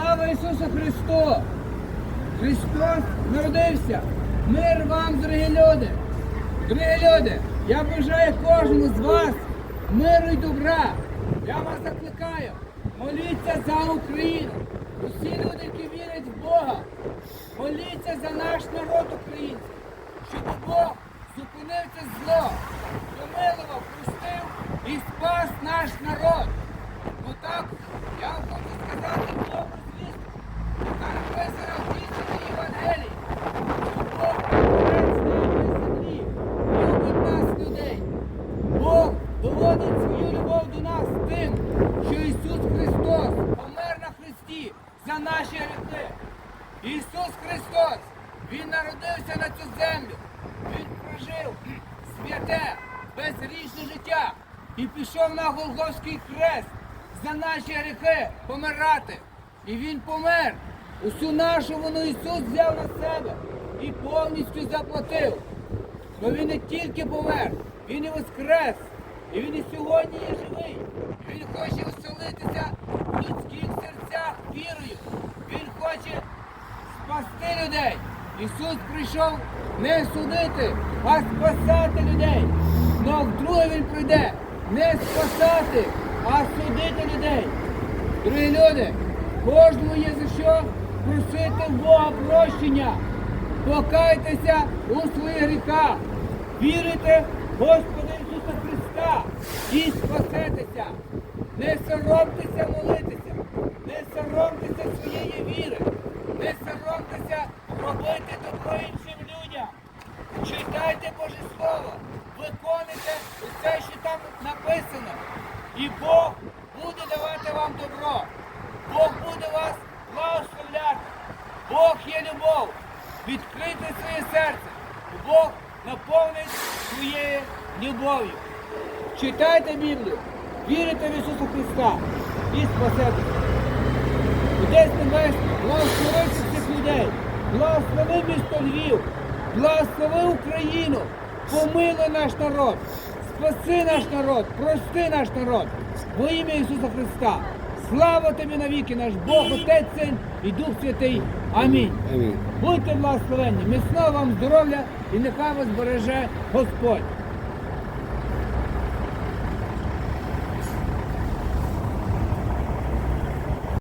Слава Ісусу Христу! Христос народився! Мир вам, дорогі люди! Дорогі люди, я бажаю кожному з вас миру і добра. Я вас закликаю, моліться за Україну. Усі люди, які вірять в Бога, моліться за наш народ український, щоб Бог зупинив це зло, Доводить свою любов до нас тим, що Ісус Христос помер на Христі за наші гріхи. Ісус Христос, Він народився на цю землю. Він прожив святе, безгрішне життя і пішов на Голгофський хрест за наші гріхи помирати. І Він помер. Усю нашу вину Ісус взяв на себе і повністю заплатив. Но він не тільки помер, він і воскрес. І він і сьогодні є живий. І він хоче оселитися в людських серцях вірою. Він хоче спасти людей. Ісус прийшов не судити, а спасати людей. Но вдруге Він прийде не спасати, а судити людей. Дорогі люди, кожному є за що просити Бога прощення. Покайтеся у своїх гріхах. Вірите в Господа Ісуса Христа і спасетеся. Не соромтеся молитися, не соромтеся своєї віри, не соромтеся робити добро іншим людям. Читайте Боже Слово, виконуйте усе, що там написано. І Бог буде давати вам добро. Бог буде вас благословляти. Бог є любов. Відкрийте своє серце. Бог наповнить своєю любов'ю. Читайте Біблію, вірите в Ісуса Христа і спасетеся. Отець Небесний, благослови цих людей, благослови місто Львів, благослови Україну, помилуй наш народ, спаси наш народ, прости наш народ, во ім'я Ісуса Христа. Слава тобі навіки, наш Бог, Отець, Син і Дух Святий. Амінь. Амінь. Будьте благословенні, міцного вам здоров'я і нехай вас береже Господь.